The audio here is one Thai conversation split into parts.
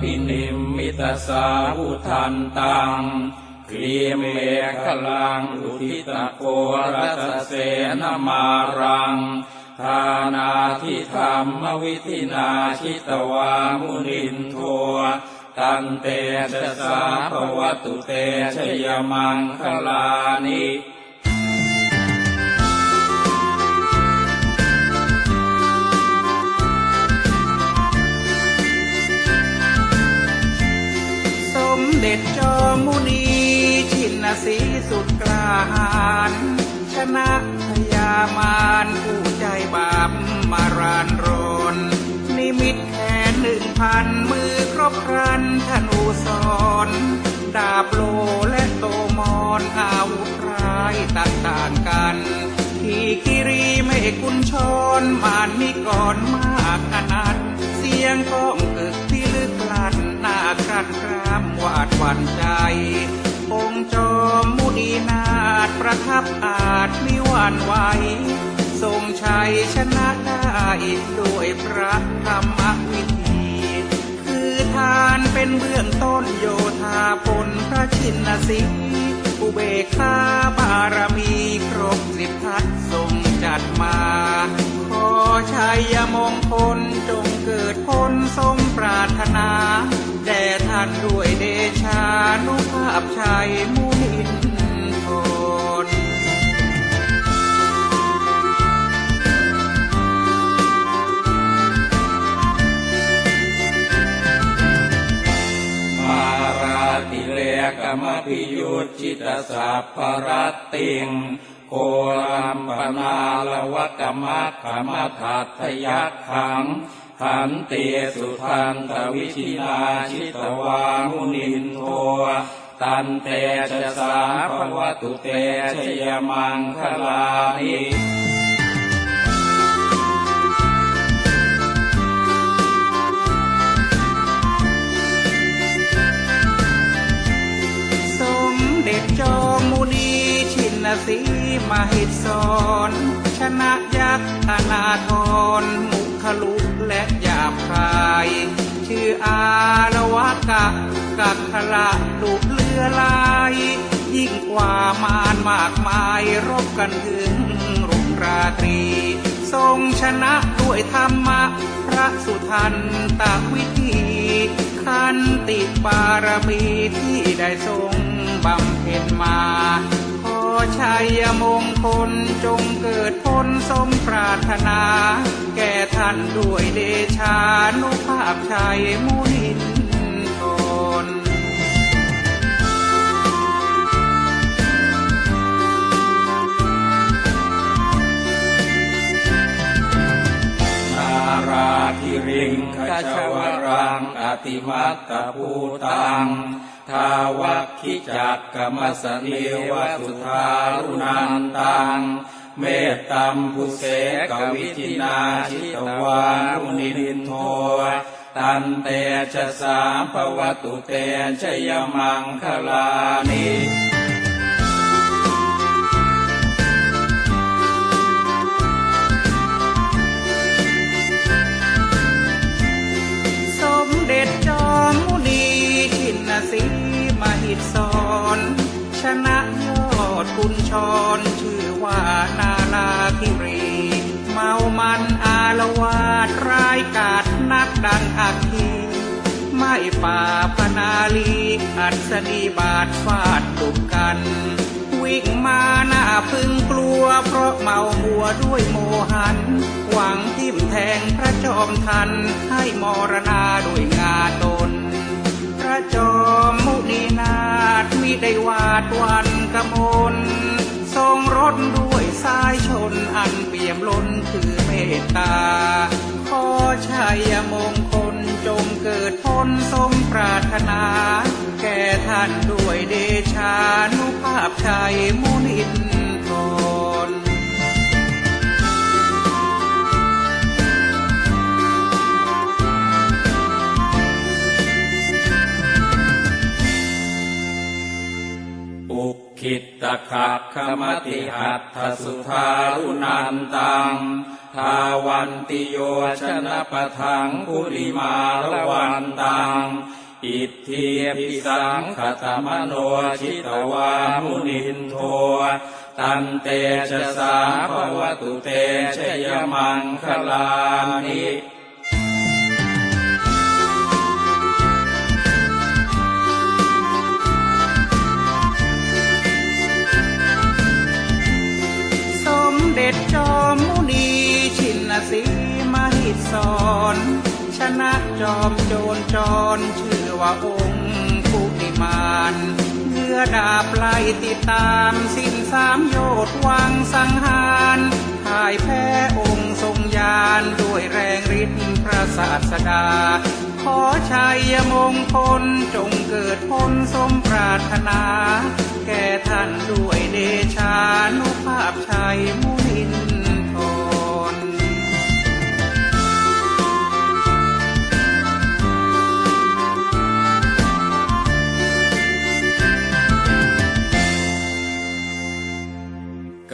พินิมมิตสาวุทันตังครีเมฆลังอุทิตโกรัสเสนมารังทานาทิธรรมวิธินาชิตวามุนินโทตันเตชะสาภวตุเตชยมังคลานิ ด็จจอมุนีชินสีสุดกลาหาญชนะพยามารผู้ใจบาปมารานรน นิมิตแขนหนึ่งพันมือครบครันธนูสอนดาบโลและโตมอนอาวุธร้ายต่างๆกัน ที่คิรีไม่กุญชรมานมีก่อนมากอนัดเสียงก้องกึกที่ลึกลันหน้ากันครานใจ องค์จอมมุนีนาถประทับอาจมิหวันไหวทรงชัยชนะได้ด้วยพระธรรมวิธี คือทานเป็นเบื้องต้นโยธาพลพระชินสีอุเบกขาบารมีครบสิบทัศทรงจัดมา ขอชัยมงคลจงเกิดผลสมปรารถนา แด่ท่านด้วยเด ภาพชัยมุนินทนมาราติเลกมพิยุจิตสัพพรตติงโครัมปนาลวกมัคขมัทัตยักขังขันเตสุทันตวิชินาชิตวามุนินโท ตันเตชะสาภวตุเตชยมังคลานิสมเด็จจอมมุนีชินสีมหิตสอนชนะยักษ์อนาทรมุขลุและหยาบคาย ชื่ออาละวะกะ กักขละดุเลือลาย ยิ่งกว่ามารมากมายรบกันถึงรุ่งราตรี ทรงชนะด้วยธรรมะ พระสุทันตวิธีขันติบารมีที่ได้ทรงบำเพ็ญมา ขอชัยมงคลจงเกิดผลสมปรารถนา แก่ท่านด้วยเดชานุภาพชัยมุนิน ติมัตตภูตังทาวัคคิจักกมสนิวสุทารุนันตัง เมตตัมพุเสกวิจินาชิตวารุนินโทตันเตชะสามภวตุเตชยมังคลานิ ดคุณชรชื่อว่านาลาคิรี เมามันอารวาดร้ายกาจนักดังอักขีไม่ป่าพนาลีอัศนีบาดฟาดตุกกัน วิ่งมาหน้าพึงกลัว เพราะเมามัวด้วยโมหัน หวังทิ่มแทงพระจอมทันให้มรณาด้วยงาตน ระจอมมุนีนาถมิได้วาดวันกระมลทรงรถด้วยสายชนอันเปี่ยมล้นคือเมตตา ขอชัยมงคลจงเกิดพ้นสมปรารถนา แก่ท่านด้วยเดชานุภาพชัยมุนิ อุคิตตขักขมติหัตถสุทารุนันตังทาวันติโยชนะปะทังคุริมาละวันตังอิทธิพิสังขตมโนชิตวามุนินโทตันเตชะสาภวตุเตชยมังคลานิ หิศรชนะจอมโจรจรชื่อว่าองค์ผู้ิมานเมื่อดาบไล่ติดตามสิ้นสามโยชน์วังสังหารพ่ายแพ้องค์ทรงยานด้วยแรงฤทธิ์พระศาสดา ขอชัยมงคลจงเกิดผลสมปรารถนา แก่ท่านด้วยเดชานุภาพชัยมุนิน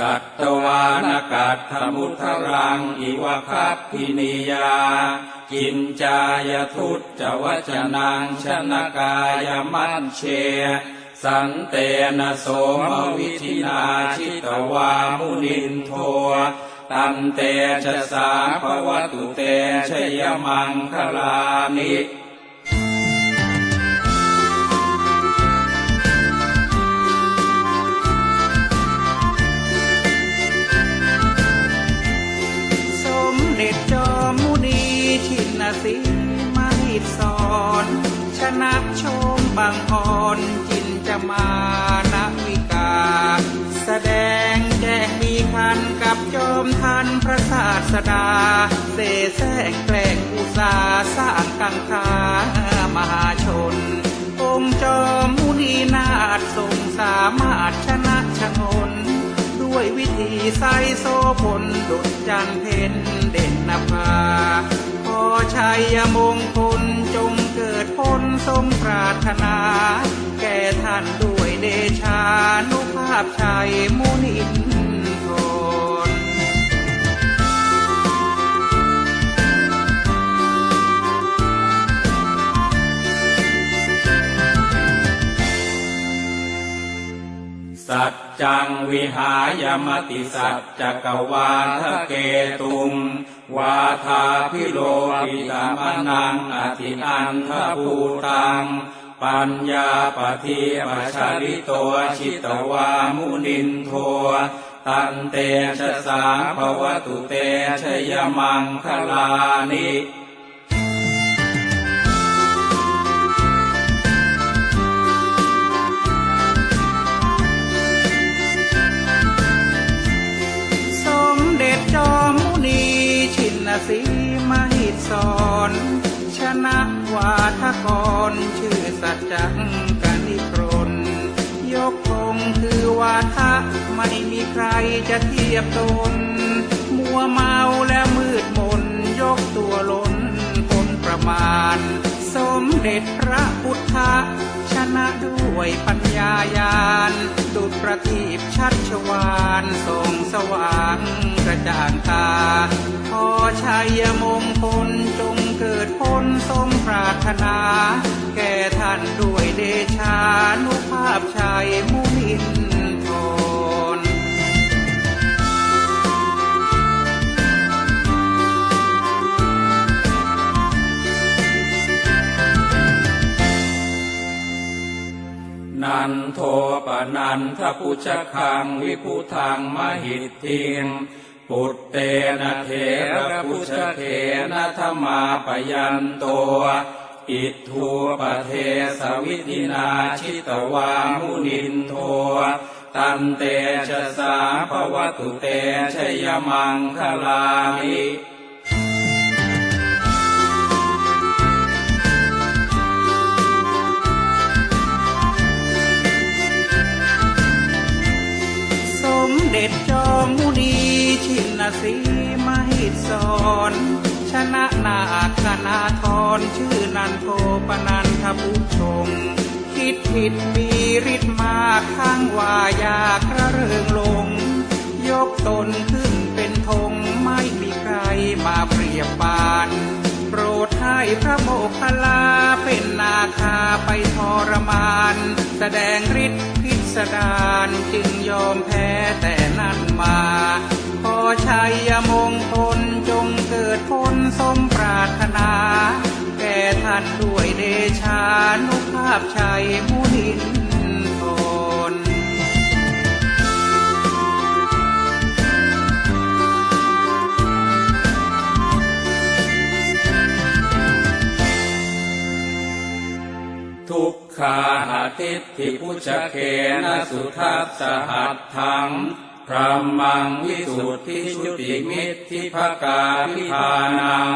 กัตตวานกัตถมุทรังอิวะคัพพินิยา กินจายทุตจวจนังชนกายมัญเช สันเตนะโสมวิธินาชิตวามุนินโทตันเตชะสาภวตุเตชยมังคลานิ สีไมหิศรชนะชมบางอ่อนจินจะมานาวิกา แสดงแจ้งมีคันกับจอมทันพระศาสดา เสแสร้งแกล้งอุสาสร้างกังขามหาชน องค์จอมมุนีนาถทรงสามารถชนะชนนด้วยวิธีใสโซผลดุจจันเพ็ญเด่นนภา ชัยมงคลจงเกิดผลสมปรารถนา แก่ท่านด้วยเดชานุภาพชัยมุนินทรสัจจังวิหายมติสัจจกวาทเกตุง วาทาพิโลปิตามนังอธิอันทภูตัง ปัญญาปฏิปชาริโตชิตวามุนินโทตันเตชะสาภวตุเตชยมังคลานิ ชนะวาทกรชื่อสัจจังกนิครนยกธงคือวาทะไม่มีใครจะเทียบตน มัวเมาและมืดมน ยกตัวล้นพ้นประมาณ สมเด็จพระพุทธชนะด้วยปัญญายาณดุจประทีปชัดชวานส่งสว่างกระจ่างตาขอชัยมงคลจง เกิดผลสมปรารถนา แก่ท่านด้วยเดชานุภาพชัยมุนินทรนันโทปนันทพุชคังวิพุทังมหิตทิง ปุตเตนะเถระพุชเถนะธรรมาปยันโตอิทูปเทสวิธินาชิตวามุนินโทตันเตชะสาภวตุเตชยมังคลามิสมเด็จจอมมุนี ชินสีมหิศรชนะนาคนาทรชื่อนันโทปนันทบุชงคิดผิดมีฤทธิ์มาข้างว่าอยากระเริงลง ยกตนขึ้นเป็นธงไม่มีใครมาเปรียบปาน โปรดให้พระโมคคัลลาเป็นนาคาไปทรมาน แสดงฤทธิ์พิสดารจึงยอมแพ้แต่นั้น นุภาพชัยมุนินทนทุกขาหาทิฏฐิพุชเคนะสุทัสสหัตถังพระมังวิสุทธิชุติมิตทิภกาพิธานัง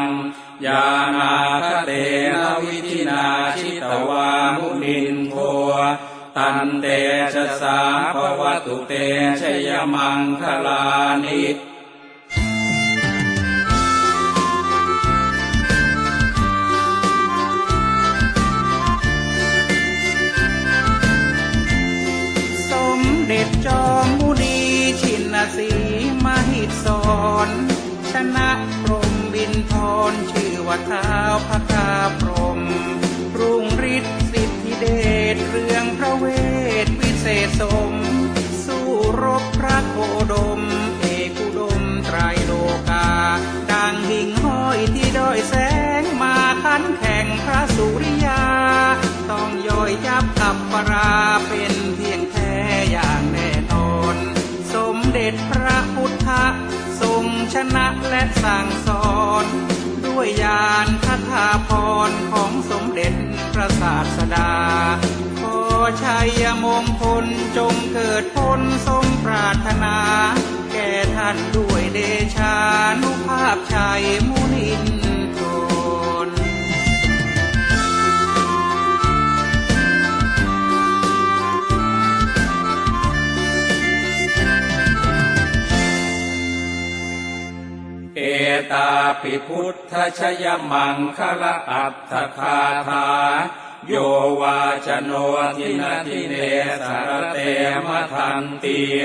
ยานาคเตนะวิธินาชิตวามุนินโคตันเตชะสาภวตุเตชยมังคลานิ ว่าท้าพระกาพรมรุ่งฤทธิ์สิทธิเดชเรื่องพระเวทวิเศษสม สู้รบพระโคดม เอกุดมไตรโลกา ดังหิ่งห้อยที่ด้อยแสงมาขันแข่งพระสุริยา ต้องย่อยยับอับปราเป็นเพียงแค่อย่างแน่นอน สมเด็จพระพุทธทรงชนะและสั่งสอน ด้วยญาณคาถาพรของสมเด็จพระศาสดา ขอชัยมงคลจงเกิดผลสมปรารถนา แก่ท่านด้วยเดชานุภาพชัยมุนิน ตาปิพุทธชยมังคละอัตถคาถาโยวาจโนทินาทิเนสารเตมะทันเตีย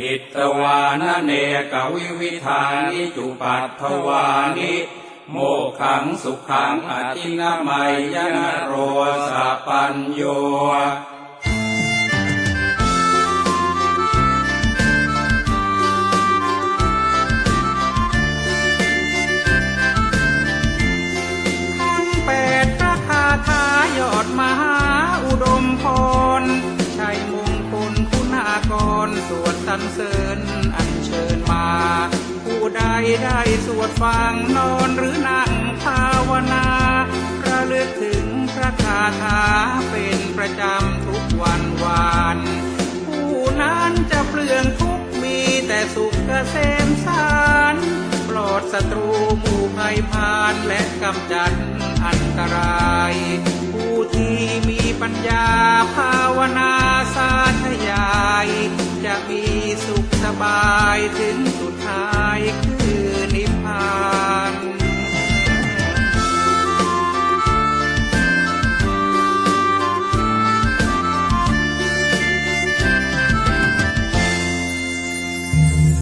หิตวานเนกวิวิธานิจุปัตถวานิโมขังสุขังอธินามัยยนโรสะปัญโย ได้สวดฟังนอนหรือนั่งภาวนาระลึกถึงพระคาถาเป็นประจำทุกวันวานผู้นั้นจะเปลืองทุกมีแต่สุขเกษมสารปลอดศัตรูหมู่ภัยพานและกำจัดอันตราย ผู้ที่มีปัญญาภาวนาสาธยาย จะมีสุขสบายถึงสุดท้าย